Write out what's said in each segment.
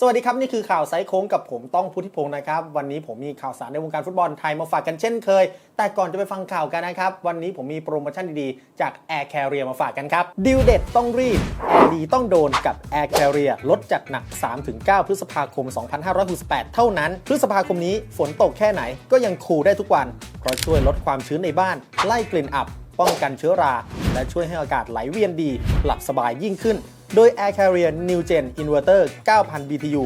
สวัสดีครับ นี่คือข่าวไซส์โค้งกับผมต้องพุทธิพงศ์นะครับ วันนี้ผมมีข่าวสารในวงการฟุตบอลไทยมาฝากกันเช่นเคย แต่ก่อนจะไปฟังข่าวกันนะครับ วันนี้ผมมีโปรโมชั่นดีๆ จาก Air Carrier มาฝากกันครับดิวเด็ดต้องรีบแอร์ดีต้องโดนกับ Air Carrier ลดจัดหนัก 3-9 พฤษภาคม 2568 เท่านั้น พฤษภาคมนี้ฝนตกแค่ไหนก็ยังคูลได้ทุกวัน เพราะช่วยลดความชื้นในบ้าน ไล่กลิ่นอับป้องกันเชื้อรา และช่วยให้อากาศไหลเวียนดี หลับสบายยิ่งขึ้น โดย Air Carrier New Gen Inverter 9,000 BTU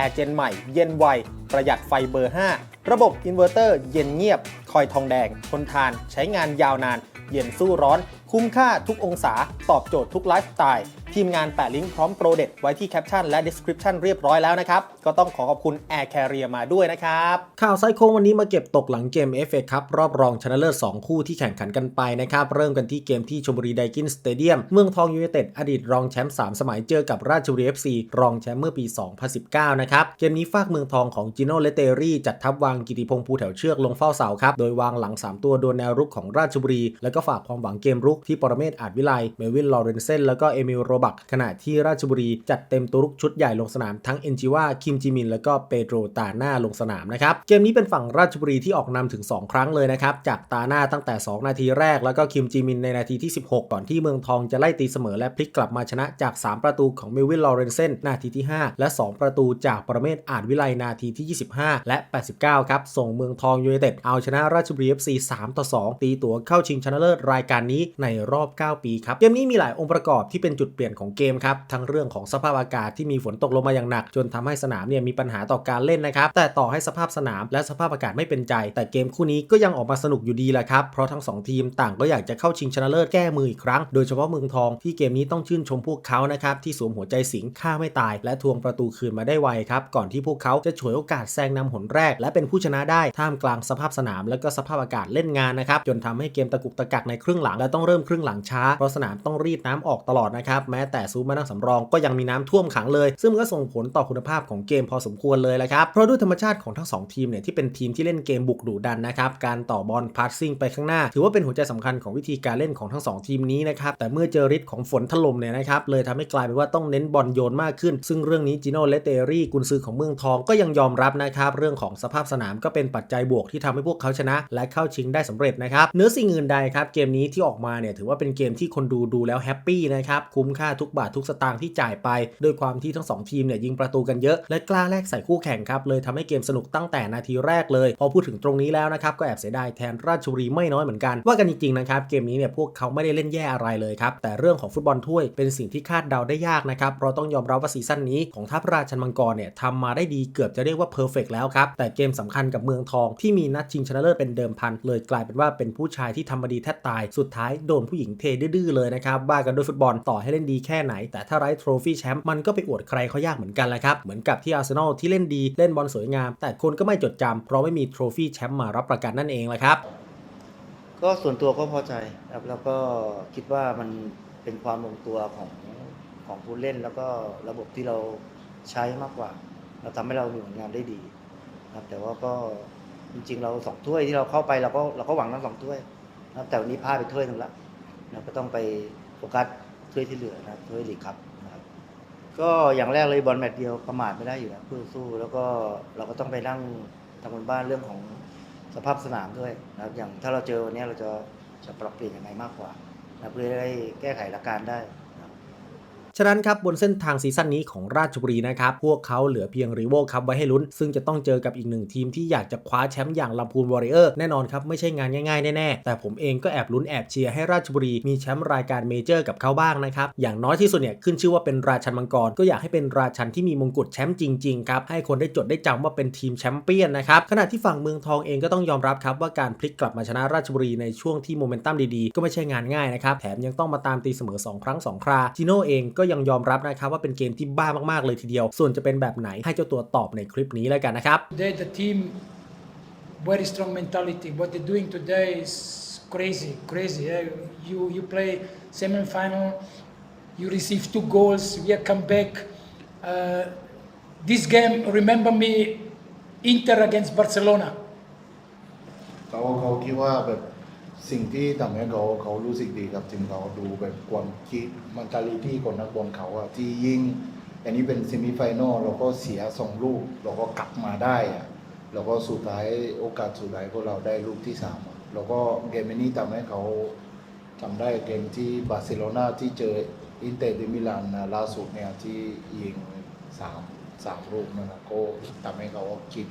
Air Gen ใหม่ เย็นไว ประหยัดไฟเบอร์ 5 ระบบอินเวอร์เตอร์เย็นเงียบ คอยทองแดง ทนทาน ใช้งานยาวนาน เย็นสู้ร้อนคุ้มค่าทุกองศา ตอบโจทย์ทุกไลฟ์สไตล์ ทีมงานแปะลิงก์พร้อมโปรเด็ดไว้ที่แคปชั่นและ description เรียบร้อยแล้วนะครับ ก็ต้องขอขอบคุณ Air Carrier มาด้วยนะครับ ข่าวไซโค้งวันนี้มาเก็บตกหลังเกม FA ครับรอบรองชนะเลิศ2 คู่ที่แข่งขันกันไปนะครับ เริ่มกันที่เกมที่ชมบุรีไดกินสเตเดียมเมืองทองยูไนเต็ดอดีตรองแชมป์3สมัยเจอกับราชบุรี FC รองแชมป์เมื่อปี 2019 นะครับ เกมนี้ฝากเมืองทองของจิโน่เลเตอรี่จัดทัพวางกิติพงษ์ภูแถวเชือกลงเฝ้าเสาครับโดยวางหลัง 3 ตัวโดนแนวรุกของราชบุรี แล้วก็ฝากความหวังเกมรุกที่ปรเมศอาจวิไลเมวินลอเรนเซนแล้วก็เอมิลโรบักขณะที่ราชบุรีจัดเต็มตัวรุกชุดใหญ่ลงสนามทั้งเอนจิว่าคิมจิมิน แล้วก็เปโดรตาหน้าลงสนามนะครับเกมนี้เป็นฝั่งราชบุรีที่ออกนำถึง 2 ครั้งเลยนะครับจากตาหน้าตั้งแต่ 2 นาทีแรก แล้วก็คิมจิมินในนาทีที่ 16 ก่อนที่เมืองทองจะไล่ตีเสมอและพลิกกลับมาชนะจาก 3 ประตูของเมวินลอเรนเซนนาทีที่ 5 และ 2 ประตูจากปรเมศอาจวิไลนาทีที่ 25 และ 89 ครับ ส่งเมืองทองยูไนเต็ดเอาชนะราชบุรี FC 3 ต่อ 2 ตีตั๋วเข้าชิงชนะเลิศรายการนี้ในรอบ 9 ปีครับ เกมนี้มีหลายองค์ประกอบที่เป็นจุดเปลี่ยนของเกมครับ ทั้งเรื่องของสภาพอากาศที่มีฝนตกลงมาอย่างหนัก จนทำให้สนามเนี่ยมีปัญหาต่อการเล่นนะครับ แต่ต่อให้สภาพสนามและสภาพอากาศไม่เป็นใจ แต่เกมคู่นี้ก็ยังออกมาสนุกอยู่ดีแหละครับ เพราะทั้งสองทีมต่างก็อยากจะเข้าชิงชนะเลิศแก้มืออีกครั้ง โดยเฉพาะเมืองทองที่เกมนี้ต้องชื่นชมพวกเขานะครับที่สวมหัวใจสิงฆ่าไม่ตาย และทวงประตูคืนมาได้ไวครับก่อนที่พวกเขาจะฉวยโอกาสแซงนำหนแรก และเป็นผู้ชนะได้ท่ามกลางสภาพสนาม และก็สภาพอากาศเล่นงานนะครับจนทำให้เกมตะกุกตะกักในครึ่งหลังและต้องเริ่มครึ่งหลังช้า เพราะสนามต้องรีดน้ำออกตลอดนะครับ แม้แต่ซูมานั่งสำรองก็ยังมีน้ำท่วมขังเลย ซึ่งมันก็ส่งผลต่อคุณภาพของเกมพอสมควรเลยแหละครับ เพราะด้วยธรรมชาติของทั้งสองทีมเนี่ยที่เป็นทีมที่เล่นเกมบุกดุดันนะครับ การต่อบอลพาสซิ่งไปข้างหน้า ถือว่าเป็นหัวใจสำคัญของวิธีการเล่นของทั้งสองทีมนี้นะครับ แต่เมื่อเจอฤทธิ์ของฝนถล่มเนี่ยนะครับ เลยทำให้กลายเป็นว่าต้องเน้นบอลโยนมากขึ้น ซึ่งเรื่องนี้จิโน่เลเตอรี่กุนซือของเมืองทองก็ยังยอมรับนะครับเรื่องของสภาพสนามก็เป็นปัจจัยบวกที่ทำให้พวกเขาชนะ และเข้าชิงได้สำเร็จนะครับเนื้อสิ่งอื่นใดครับเกมนี้ที่ออกมาเนี่ยถือว่าเป็นเกมที่คนดูดูแล้วแฮปปี้นะครับ คุ้มค่าทุกบาททุกสตางค์ที่จ่ายไป ด้วยความที่ทั้งสองทีมเนี่ยยิงประตูกันเยอะและกล้าแลกใส่คู่แข่งครับ เลยทำให้เกมสนุกตั้งแต่นาทีแรกเลย พอพูดถึงตรงนี้แล้วนะครับ ก็แอบเสียดายแทนราชบุรีไม่น้อยเหมือนกัน ว่ากันจริงๆนะครับเกมนี้เนี่ยพวกเขาไม่ได้เล่นแย่อะไรเลยครับแต่เรื่องของฟุตบอลถ้วยเป็นสิ่งที่คาดเดาได้ยากนะครับเราต้องยอมรับว่าซีซั่นนี้ของทัพราชันมังกรเนี่ยทำมาได้ดีเกือบจะเรียกว่าเพอร์เฟกแล้วครับแต่เกมสำคัญกับเมืองทองที่มีนัดชิงชนะเลิศเป็นเดิมพันเลยกลายเป็นว่าเป็นผู้ชายที่ทำมาดีแทบตายสุดท้ายโดนผู้หญิงเทดื้อเลยนะครับว่ากันด้วยฟุตบอลต่อให้เล่นดีแค่ไหน แต่ถ้าไร้โทรฟี่แชมป์มันก็ไปอวดใครเขายากเหมือนกันแหละครับ เหมือนกับที่อาร์เซนอลที่เล่นดีเล่นบอลสวยงาม แต่คนก็ไม่จดจำเพราะไม่มีโทรฟี่แชมป์มารับประกันนั่นเองแหละครับก็ส่วนตัวก็พอใจครับแล้วก็คิดว่ามันเป็นความลงตัวของของผู้เล่นแล้วก็ระบบที่เราใช้มากกว่า เราทำให้เรามีผลงานได้ดีนะครับแต่ว่าก็จริงๆเราสองถ้วยที่เราเข้าไปเราก็เราก็หวังทั้งสองถ้วย นะครับแต่วันนี้พลาดไปถ้วยหนึ่งละเราก็ต้องไปโฟกัสถ้วยที่เหลือนะครับถ้วยลีกครับนะครับ ก็อย่างแรกเลยบอลแมตช์เดียวประมาทไม่ได้อยู่แล้วเพื่อสู้แล้วก็เราก็ต้องไปนั่งทำบนบ้านเรื่องของสภาพสนามด้วยนะครับอย่างถ้าเราเจอวันนี้เราจะจะปรับเปลี่ยนยังไงมากกว่านะเพื่อได้แก้ไขหลักการได้ ฉะนั้นครับบนเส้นทางซีซั่นนี้ของราชบุรีนะครับพวกเขาเหลือเพียงรีโวครับไว้ให้ลุ้น ซึ่งจะต้องเจอกับอีกหนึ่งทีมที่อยากจะคว้าแชมป์อย่างลำพูนวอริเออร์แน่นอนครับไม่ใช่งานง่ายๆแน่ๆแต่ผมเองก็แอบลุ้นแอบเชียร์ให้ราชบุรีมีแชมป์รายการเมเจอร์กับเขาบ้างนะครับอย่างน้อยที่สุดเนี่ยขึ้นชื่อว่าเป็นราชันมังกรก็อยากให้เป็นราชันที่มีมงกุฎแชมป์จริงๆครับให้คนได้จดได้จำว่าเป็นทีมแชมเปี้ยนนะครับขณะที่ฝั่งเมืองทองเองก็ต้องยอมรับครับว่าการพลิกกลับมาชนะราชบุรีในช่วงที่โมเมนตัมดีๆ ก็ไม่ใช่งานง่ายนะครับแถมยังต้องมาตามตีเสมอสองครั้งสองคราจิโน่เองก็ยังยอมรับนะครับว่าเป็นเกมที่บ้ามากๆเลยทีเดียว ส่วนจะเป็นแบบไหนให้เจ้าตัวตอบในคลิปนี้แล้วกันนะครับ Today the team very strong mentality. What they're doing today is crazy, crazy. Yeah? You you play semi-final, you receive two goals, we are come back. Uh, this game remember me Inter against Barcelona. เขาเขาคิดว่าแบบ สิ่งที่ทำให้เขาเขารู้สึกดีกับทีมเขาดูแบบความคิดมันตาลิที่คนนักบอลเขาอะที่ยิงอันนี้เป็นซิมิไฟแนลเราก็เสียสองลูก เราก็กลับมาได้อะแล้วก็สุดท้ายโอกาสสุดท้ายพวกเราได้ลูกที่สามอะแล้วก็เกมนี้ทำให้เขาทำได้เกมที่บาร์เซโลนาที่เจออินเตอร์มิลานล่าสุดเนี่ยที่ยิงสามสามลูกนั่นนะก็ทำให้เขาคิด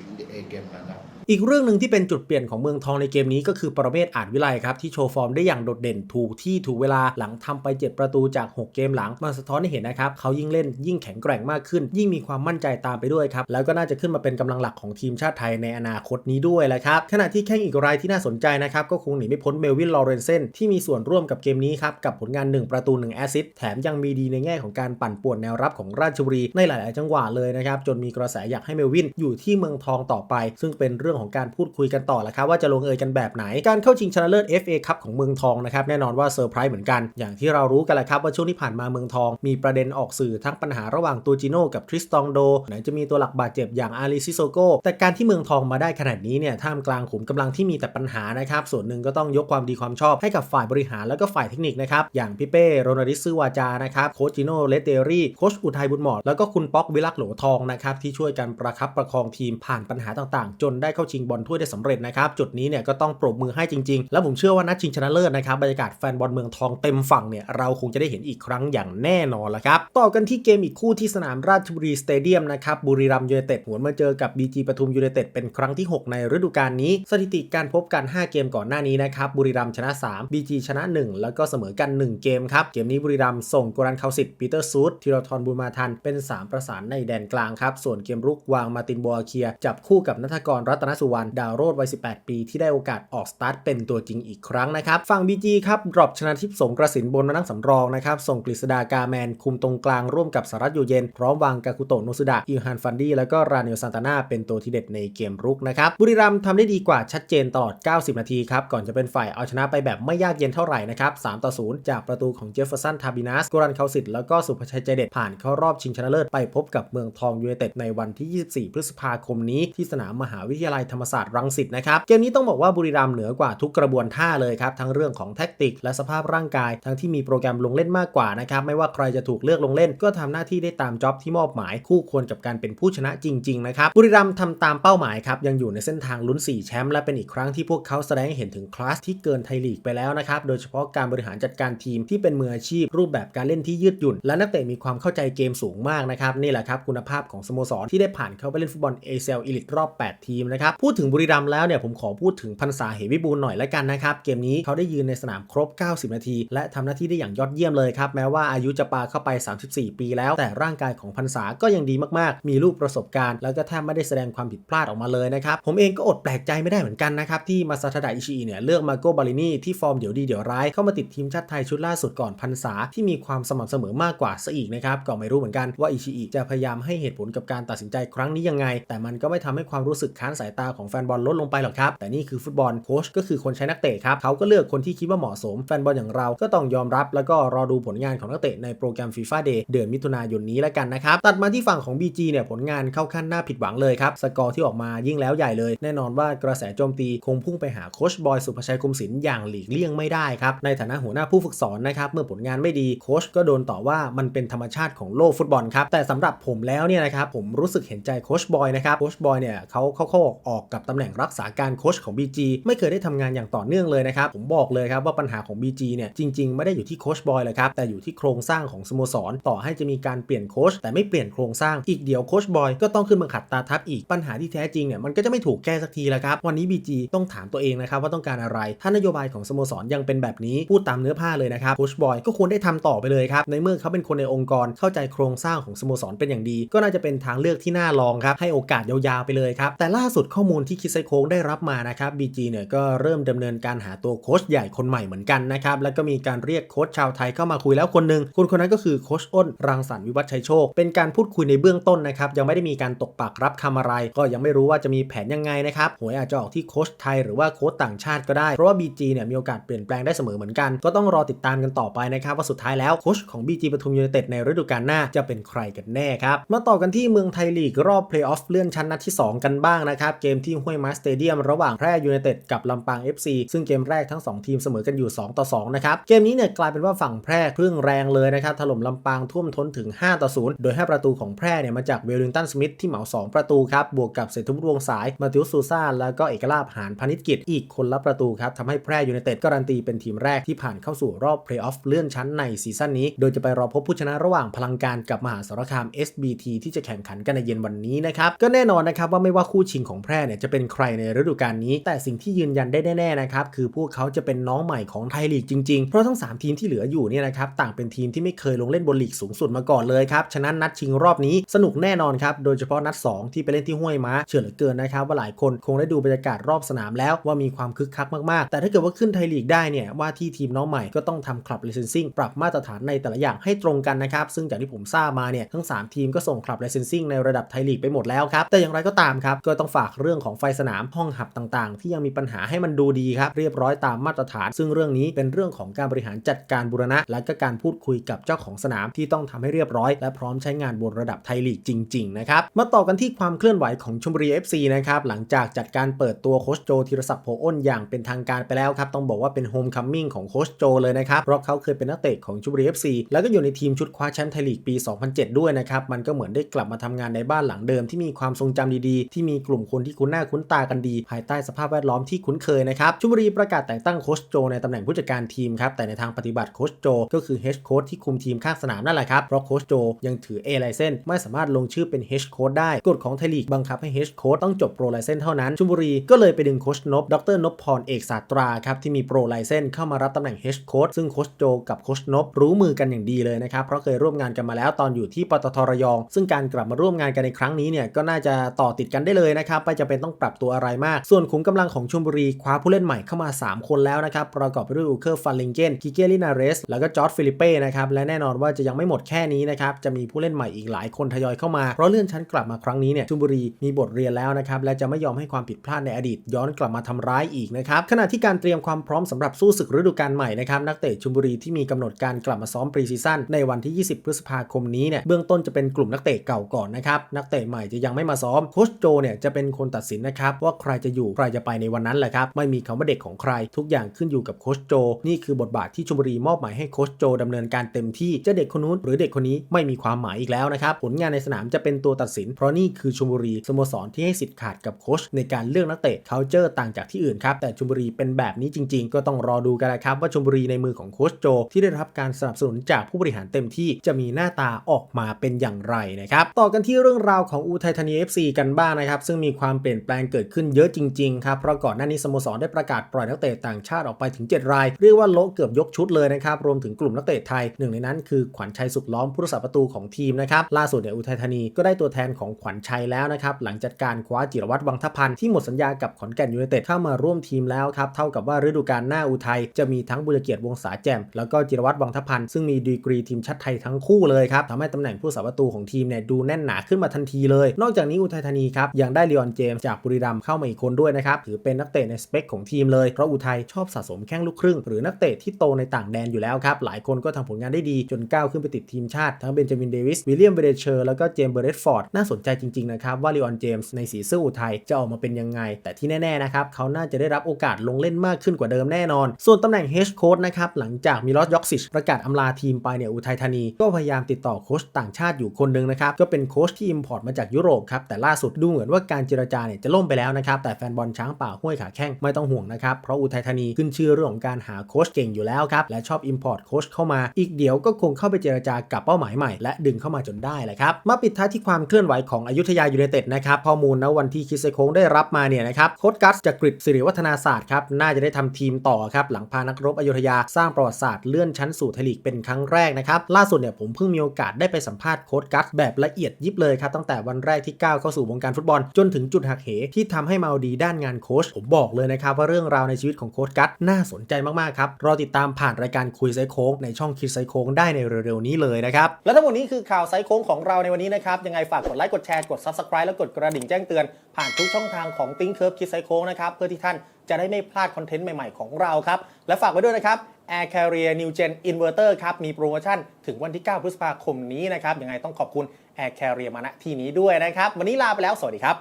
เกมนั้นนะ อีกเรื่องหนึ่งที่เป็นจุดเปลี่ยนของเมืองทองในเกมนี้ก็คือปรเมศอาจวิไลครับที่โชว์ฟอร์มได้อย่างโดดเด่นถูกที่ถูกเวลาหลังทำไป 7 ประตูจาก 6 เกมหลังมาสะท้อนให้เห็นนะครับเขายิ่งเล่นยิ่งแข็งแกร่งมากขึ้น ยิ่งมีความมั่นใจตามไปด้วยครับแล้วก็น่าจะขึ้นมาเป็นกำลังหลักของทีมชาติไทยในอนาคตนี้ด้วยแหละครับขณะที่แข้งอีกรายที่น่าสนใจนะครับก็คงหนีไม่พ้นเมลวินลอเรนเซนที่มีส่วนร่วมกับเกมนี้ครับกับผลงาน 1 ประตู1แอสซิสต์แถมยังมีดีในแง่ของการปั่นป่วนแนวรับของราชบุรีในหลาย ๆ จังหวะเลยนะครับจนมีกระแสอยากให้เมลวินอยู่ที่เมืองทองต่อไป ซึ่งเป็นเรื่องของการพูดคุยกันต่อแหละครับว่าจะลงเอยกันแบบไหน การเข้าชิงชนะเลิศ FA คัพของเมืองทองนะครับแน่นอนว่าเซอร์ไพรส์เหมือนกัน อย่างที่เรารู้กันแหละครับว่าช่วงที่ผ่านมาเมืองทอง มีประเด็นออกสื่อทั้งปัญหาระหว่างตัวจิโน่กับทริสตองโดไหนจะมีตัวหลักบาดเจ็บอย่างอาริซิโซโกแต่การที่เมืองทองมาได้ขนาดนี้เนี่ยท่ามกลางขุมกำลังที่มีแต่ปัญหานะครับส่วนหนึ่งก็ต้องยกความดีความชอบให้กับฝ่ายบริหารแล้วก็ฝ่ายเทคนิคนะครับอย่างพี่เป้โรนัลดิสซืวาจานะครับโคชจิโน่เลเตอรี่โคชอุทัยบุญหมอดแล้วก็คุณป๊อกวิลักษ์โหลทองนะครับที่ช่วยกันประคับประคองทีมผ่านปัญหาต่างๆ จนได้เข้าชิงบอลถ้วยได้สำเร็จนะครับจุดนี้เนี่ยก็ต้องปรบมือให้จริง ๆ แล้วผมเชื่อว่านัดชิงชนะเลิศนะครับบรรยากาศแฟนบอลเมืองทองเต็มฝั่งเนี่ยเราคงจะได้เห็นอีกครั้งอย่างแน่นอนละครับต่อกันที่เกมอีกคู่ที่สนามราชบุรีสเตเดียมนะครับบุรีรัมย์ยูไนเต็ดหวนมาเจอกับ BG ปทุมยูไนเต็ดเป็นครั้งที่ 6 ในฤดูกาลนี้ สถิติการพบกัน 5 เกมก่อนหน้านี้นะครับบุรีรัมย์ชนะ 3 BG ชนะ 1 แล้วก็เสมอกัน 1 เกมครับเกมนี้บุรีรัมย์ส่งกรันเคาสิตปีเตอร์ซูดธีรทรบุญมาทันเป็น 3 ประสานในแดนกลางครับส่วนเกมรุกวางมาตินบัวเคีย จับคู่กับนัทกรรัตนสุวรรณดาวโรดวัย 18 ปี ที่ได้โอกาสออกสตาร์ทเป็นตัวจริงอีกครั้งนะครับ ฝั่ง BG ครับดรอปชนะทิพย์สงกระสินบนมานั่งสำรองนะครับ ส่งกฤษดากาแมน คุมตรงกลางร่วมกับสารัตอยู่เย็น พร้อมวางกาคุโตะโนสุดะอิฮันฟันดี้แล้วก็ราเนลซันตาน่าเป็นตัวที่เด็ดในเกมรุกนะครับบุรีรัมย์ทำได้ดีกว่าชัดเจนตลอด 90 นาทีครับก่อนจะเป็นฝ่ายเอาชนะไปแบบไม่ยากเย็นเท่าไหร่นะครับ3ต่อ0จากประตูของเจฟเฟอร์สันทาบินัสกรันเคาสิตแล้วก็สุภชัยใจเด็ดผ่านเข้ารอบชิงชนะเลิศไปพบกับเมืองทองยูไนเต็ดในวันที่ 24 พฤษภาคมนี้ที่สนามมหาวิทยาลัยธรรมศาสตร์รังสิตนะครับ เกมนี้ต้องบอกว่าบุรีรัมย์เหนือกว่าทุกกระบวนท่าเลยครับ ทั้งเรื่องของแท็กติก และสภาพร่างกาย ทั้งที่มีโปรแกรมลงเล่นมากกว่านะครับ ไม่ว่าใครจะถูกเลือกลงเล่น ก็ทำหน้าที่ได้ตามจ็อบที่มอบหมายคู่ควรกับการเป็นผู้ชนะจริงๆนะครับบุรีรัมย์ทำตามเป้าหมายครับยังอยู่ในเส้นทางลุ้น 4 แชมป์และเป็นอีกครั้งที่พวกเขาแสดงให้เห็นถึงคลาสที่เกินไทยลีกไปแล้วนะครับโดยเฉพาะการบริหารจัดการทีมที่เป็นมืออาชีพ รูปแบบการเล่นที่ยืดหยุ่น และนักเตะมีความเข้าใจเกมสูงมากนะครับนี่แหละครับคุณภาพของสโมสรที่ได้ผ่านเข้าไปเล่นฟุตบอลเอเซลอีลิตรอบ 8 ทีมนะครับพูดถึงบุรีรัมย์แล้วเนี่ยผมขอพูดถึงพันษาเหวิบูลหน่อยละกันนะครับเกมนี้เขาได้ยืนในสนามครบ 90 นาที และทำหน้าที่ได้อย่างยอดเยี่ยมเลยครับแม้ว่าอายุจะปาเข้าไป 34 ปีแล้ว แต่ร่างกายของพันษาก็ยังดีมากๆ มีลูกประสบการณ์ แล้วก็แทบไม่ได้แสดงความผิดพลาดออกมาเลยนะครับผมเองก็อดแปลกใจไม่ได้เหมือนกันนะครับที่มาซาทดะอิชิอิเนี่ยเลือกมาโกบาลินีที่ฟอร์มเดี๋ยวดีเดี๋ยวร้ายเข้ามาติดทีมชาติไทยชุดล่าสุดก่อนพันษาที่มีความสม่ำเสมอมากกว่าซะอีกนะครับก็ไม่รู้เหมือนกันว่าอิชิอิจะพยายามให้เหตุผลกับการตัดสินใจครั้งนี้ยังไง แต่มันก็ไม่ทำให้ความรู้สึกค้านสายตาของแฟนบอลลดลงไปหรอกครับ แต่นี่คือฟุตบอลโค้ชก็คือคนใช้นักเตะครับเขาก็เลือกคนที่คิดว่าเหมาะสมแฟนบอลอย่างเราก็ต้องยอมรับ แล้วก็รอดูผลงานของนักเตะในโปรแกรมฟีฟ่าเดย์เดือนมิถุนายนนี้แล้วกันนะครับตัดมาที่ฝั่งของ BG เนี่ยผลงานเข้าขั้นหน้าผิดหวังเลยครับสกอร์ที่ออกมายิ่งแล้วใหญ่เลย แน่นอนว่ากระแสโจมตีคงพุ่งไปหาโค้ชบอยสุภชัยคุมศิลป์อย่างหลีกเลี่ยงไม่ได้ครับในฐานะหัวหน้าผู้ฝึกสอนนะครับเมื่อผลงานไม่ดีโค้ชก็โดนต่อว่ามันเป็นธรรมชาติของโลกฟุตบอลครับแต่สำหรับผมแล้วเนี่ยนะครับผมรู้สึกเห็นใจโค้ชบอยนะครับโค้ชบอยเนี่ยเขาเขาเขาออกกับตำแหน่งรักษาการโค้ชของ BG ไม่เคยได้ทำงานอย่างต่อเนื่องเลยนะครับ ผมบอกเลยครับว่าปัญหาของ BG เนี่ยจริง ๆ ไม่ได้อยู่ที่โค้ชบอยเลยครับ แต่อยู่ที่โครงสร้างของสโมสร ต่อให้จะมีการเปลี่ยนโค้ชแต่ไม่เปลี่ยนโครงสร้างอีกเดี๋ยวโค้ชบอยก็ต้องขึ้นมาขัดตาทับอีกปัญหาที่แท้จริงเนี่ยมันก็จะไม่ถูกแก้สักทีแล้วครับวันนี้ BG ต้องถามตัวเองนะครับว่าต้องการอะไร ถ้านโยบายของสโมสรยังเป็นแบบนี้พูดตามเนื้อผ้าเลยนะครับโค้ชบอยก็ควรได้ทำต่อไปเลยครับในเมื่อเขาเป็นคนในองค์กรเข้าใจโครงสร้างของสโมสรเป็นอย่างดี ก็น่าจะเป็นทางเลือกที่น่าลองครับให้โอกาสยาวๆไปเลยครับแต่ล่าสุดข้อมูลที่คิดไซโค้งได้รับมานะครับ BG เนี่ยก็เริ่มดำเนินการหาตัวโค้ชใหญ่คนใหม่เหมือนกันนะครับ แล้วก็มีการเรียกโค้ชชาวไทยเข้ามาคุยแล้วคนหนึ่งคนคนนั้นก็คือโค้ชอ้น รังสรรค์วิวัฒนชัยโชค เป็นการพูดคุยในเบื้องต้นนะครับ ยังไม่ได้มีการตกปากรับคำอะไร ก็ยังไม่รู้ว่าจะมีแผนยังไงนะครับหวยอาจจะออกที่โค้ชไทยหรือว่าโค้ชต่างชาติก็ได้ เพราะว่า BG เนี่ยมีโอกาสเปลี่ยนแปลงได้เสมอเหมือนกัน ก็ต้องรอติดตามกันต่อไปนะครับว่าสุดท้ายแล้วโค้ชของ BG ปทุมยูไนเต็ดในฤดูกาลหน้าจะเป็นใครกันแน่ครับมาต่อกันที่เมืองไทยลีกรอบเพลย์ออฟเลื่อนชั้นนัดที่ 2 กันบ้างนะครับเกเกมที่ห้วยม้าสเตเดียมระหว่างแพร่ยูไนเต็ดกับลำปาง FC ซึ่งเกมแรกทั้ง 2 ทีมเสมอกันอยู่ 2 ต่อ 2 นะครับ เกมนี้เนี่ยกลายเป็นว่าฝั่งแพร่เครื่องแรงเลยนะครับ ถล่มลำปางท่วมท้นถึง 5 ต่อ 0 โดยให้ประตูของแพร่เนี่ยมาจากเวลลิงตันสมิธที่เหมา 2 ประตูครับ บวกกับเศรษฐวุฒิวงสาย มาติวซูซ่า แล้วก็เอกลาภหานพานิชกิจอีกคนละประตูครับทำให้แพร่ยูไนเต็ดการันตีเป็นทีมแรกที่ผ่านเข้าสู่รอบเพลย์ออฟเลื่อนชั้นในซีซั่นนี้ โดยจะไปรอพบผู้ชนะระหว่างพลังการกับมหาสารคาม SBT ที่จะแข่งขันกันในเย็นวันนี้นะครับก็แน่นอนนะครับว่าไม่ว่าคู่ชิงของแพรเนี่ยจะเป็นใครในฤดูกาลนี้ แต่สิ่งที่ยืนยันได้แน่ๆนะครับคือพวกเขาจะเป็นน้องใหม่ของไทยลีกจริงๆ เพราะทั้ง 3 ทีมที่เหลืออยู่เนี่ยนะครับต่างเป็นทีมที่ไม่เคยลงเล่นบนลีกสูงสุดมาก่อนเลยครับฉะนั้นนัดชิงรอบนี้สนุกแน่นอนครับโดยเฉพาะนัด 2 ที่ไปเล่นที่ห้วยม้าเชื่อเหลือเกินนะครับว่าหลายคนคงได้ดูบรรยากาศรอบสนามแล้วว่ามีความคึกคักมากๆ แต่ถ้าเกิดว่าขึ้นไทยลีกได้เนี่ยว่าที่ทีมน้องใหม่ก็ต้องทำคลับ licensing ปรับมาตรฐานในแต่ละอย่างให้ตรงกันนะครับซึ่งจากที่ผมทราบมาเนี่ยทั้ง 3 ทีมก็ส่งคลับ licensing ในระดับไทยลีกไปหมดแล้วครับแต่อย่างไรก็ตามครับก็ต้องฝากเรื่องของไฟสนามห้องหับต่างๆ ที่ยังมีปัญหาให้มันดูดีครับ เรียบร้อยตามมาตรฐาน ซึ่งเรื่องนี้เป็นเรื่องของการบริหารจัดการบูรณะ และก็การพูดคุยกับเจ้าของสนามที่ต้องทำให้เรียบร้อย และพร้อมใช้งานบนระดับไทยลีกจริงๆนะครับมาต่อกันที่ความเคลื่อนไหวของชมบุรี FC นะครับหลังจากจัดการเปิดตัวโคชโจธีรศักดิ์โพอ้นอย่างเป็นทางการไปแล้วครับต้องบอกว่าเป็นโฮมคัมมิ่งของโคชโจเลยนะครับเพราะเขาเคยเป็นนักเตะของชมบุรี FC แล้วก็อยู่ในทีมชุดคว้าแชมป์ไทยลีกปี 2007 ด้วยนะครับมันก็เหมือนได้กลับมาทำงานในบ้านหลังเดิมที่มีความทรงจำดีๆ ที่มีกลุ่มคนที่คุ้นหน้าคุ้นตากันดี ภายใต้สภาพแวดล้อมที่คุ้นเคยนะครับชมบุรีประกาศแต่งตั้งโคชโจในตำแหน่งผู้จัดการทีมครับแต่ในทางปฏิบัติโคชโจ ก็คือเฮดโค้ชที่คุมทีมข้างสนามนั่นแหละครับเพราะโคชโจยังถือ A ไลเซนไม่สามารถลงชื่อเป็นเฮดโค้ชได้กฎของไทยลีกบังคับให้เฮดโค้ชต้องจบโปรไลเซนเท่านั้นชลบุรีก็เลยไปดึงโคชนบดรนพพรเอกศาสตราครับที่มีโปรไลเซนเข้ามารับตำแหน่งเฮดโค้ชซึ่งโคชโจกับโคชนบรู้มือกันอย่างดีเลยนะครับเพราะเคยร่วมงานกันมาแล้วตอนอยู่ที่ปตทระยอง ซึ่งการกลับมาร่วมงานกันในครั้งนี้เนี่ยก็น่าจะต่อติดกันได้เลยนะครับไม่จะเป็นต้องปรับตัวอะไรมาก ส่วนขุมกำลังของชลบุรีคว้าผู้เล่นใหม่เข้ามา 3 คนแล้วนะครับ ประกอบไปด้วยอูเคอร์ฟันลิงเกนกิเกลินาเรส แล้วก็จอร์ดฟิลิเป้นะครับ และแน่นอนว่าจะยังไม่หมดแค่นี้นะครับ จะมีผู้เล่นใหม่อีกหลายคนทยอยเข้ามา เพราะเลื่อนชั้นกลับมาครั้งนี้เนี่ยชลบุรีมีบทเรียนแล้วนะครับ และจะไม่ยอมให้ความผิดพลาดในอดีต ย้อนกลับมาทำร้ายอีกนะครับ ขณะที่การเตรียมความพร้อมสำหรับสู้ศึกฤดูกาลใหม่นะครับ นักเตะชลบุรีที่มีกำหนดการกลับมาซ้อมปรีซีซั่นในวันที่ 20 พฤษภาคมนี้เนี่ย เบื้องต้นจะเป็นกลุ่มนักเตะเก่าก่อนนะครับ นักเตะใหม่จะยังไม่มาซ้อม โคชโจเนี่ยจะเป็นคนตัดสินนะครับว่าใครจะอยู่ใครจะไปในวันนั้นแหละครับไม่มีคำว่าเด็กของใคร ทุกอย่างขึ้นอยู่กับโคชโจ นี่คือบทบาทที่ชลบุรีมอบหมายให้โคชโจดำเนินการเต็มที่จะเด็กคนนู้นหรือเด็กคนนี้ไม่มีความหมายอีกแล้วนะครับผลงานในสนามจะเป็นตัวตัดสิน เพราะนี่คือชลบุรีสโมสรที่ให้สิทธิ์ขาดกับโคชในการเลือกนักเตะเคาเจอร์ต่างจากที่อื่นครับแต่ชลบุรีเป็นแบบนี้จริง ๆ ก็ต้องรอดูกันนะครับว่าชลบุรีในมือของโคชโจ ที่ได้รับการสนับสนุนจากผู้บริหารเต็มที่จะมีหน้าตาออกมาเป็นอย่างไรนะครับต่อกันที่เรื่องราวของอูทัยธานี FC กันบ้างนะครับซึ่งมีความเปลี่ยนแปลงเกิดขึ้นเยอะจริงๆครับเพราะก่อนหน้านี้สโมสรได้ประกาศปล่อยนักเตะต่างชาติออกไปถึง 7 ราย เรียกว่าโละเกือบยกชุดเลยนะครับรวมถึงกลุ่มนักเตะไทยหนึ่งในนั้นคือขวัญชัยสุขล้อมผู้รักษาประตูของทีมนะครับล่าสุดเนี่ยอุทัยธานีก็ได้ตัวแทนของขวัญชัยแล้วนะครับหลังจากการคว้าจิรวัตรวังทพันธ์ที่หมดสัญญากับขอนแก่นยูไนเต็ดเข้ามาร่วมทีมแล้วครับเท่ากับว่าฤดูกาลหน้าอุทัยจะมีทั้งบุญเกียรติวงศาแจ่มแล้วก็จิรวัตรวังทพันธ์ซึ่งมีดีกรีทีมชาติไทยทั้งคู่เลยครับทำให้ตำแหน่งผู้รักษาประตูของทีมเนี่ยดูแน่นหนาขึ้นมาทันทีเลย นอกจากนี้อุทัยธานีครับยังได้ลีออนเจมส์จากบุรีรัมย์เข้ามาอีกคนด้วยนะครับถือเป็นนักเตะในสเปคของทีมเลยเพราะอุทัยชอบสะสมแข้งลูกครึ่ง หรือนักเตะที่โตในต่างแดนอยู่แล้วครับหลายคนก็ทำผลงานได้ดีจนก้าวขึ้นไปติดทีมชาติ ทั้งเบนจามินเดวิสวิลเลียมเบเดเชอร์แล้วก็เจมส์เบรดฟอร์ดน่าสนใจจริงๆนะครับว่าลีออนเจมส์ในสีเสื้ออุทัยจะออกมาเป็นยังไง แต่ที่แน่ๆนะครับเขาน่าจะได้รับโอกาสลงเล่นมากขึ้นกว่าเดิมแน่นอน ส่วนตำแหน่งเฮดโค้ชนะครับหลังจากมิลอสยอกซิชประกาศอำลาทีมไปเนี่ยอุทัยธานี ก็พยายามติดต่อโค้ชต่างชาติอยู่คนหนึ่งนะครับก็เป็นโค้ชที่อิมพอร์ตมาจากยุโรปครับแต่ล่าสุดดูเหมือนว่าการเจรจาเนี่ยจะล่มไปแล้วนะครับ แต่แฟนบอลช้างป่าห้วยขาแข้งไม่ต้องห่วงนะครับ เพราะอุทัยธานีขึ้นชื่อเรื่องของการหาโค้ชเก่งอยู่แล้วครับ และชอบ Import โค้ชเข้ามา อีกเดี๋ยวก็คงเข้าไปเจรจากับเป้าหมายใหม่ และดึงเข้ามาจนได้แหละครับ มาปิดท้ายที่ความเคลื่อนไหวของอยุธยายูไนเต็ดนะครับ ข้อมูลณวันที่คิดไซโค้งได้รับมาเนี่ยนะครับ โค้ชกัสจากกริดสิริวัฒนาศาสตร์ครับ น่าจะได้ทำทีมต่อครับ หลังพานักรบอยุธยาสร้างประวัติศาสตร์เลื่อนชั้นสู่ไทยลีกเป็นครั้งแรกนะครับ ล่าสุดเนี่ยผมเพิ่งมีโอกาสได้ไปสัมภาษณ์โค้ชกัสแบบละเอียดยิบเลยครับ ตั้งแต่วันแรกที่ก้าวเข้าสู่วงการฟุตบอลจนถึงจุดหักเหที่ทำให้มาดีด้านงานโค้ชผมบอกเลยนะครับว่าเรื่องราวในชีวิตของโค้ชกัสน่าสนใจมากๆครับรอติดตามผ่านรายการคุยไซโค้งในช่องคิดไซโค้งได้ในเร็วๆนี้เลยนะครับและทั้งหมดนี้คือข่าวไซโค้งของเราในวันนี้นะครับยังไงฝากกดไลค์กดแชร์กด Subscribe และกดกระดิ่งแจ้งเตือนผ่านทุกช่องทางของ Think Curve คิดไซโค้งนะครับเพื่อที่ท่านจะได้ไม่พลาดคอนเทนต์ใหม่ๆของเราครับและฝากไว้ด้วยนะครับ Air Carrier New Gen Inverter ครับมีโปรโมชั่นถึงวันที่ 9 พฤษภาคมนี้นะครับยังไงต้องขอบคุณ Air Carrier มาณที่นี้ด้วยนะครับ วันนี้ลาไปแล้วสวัสดีครับ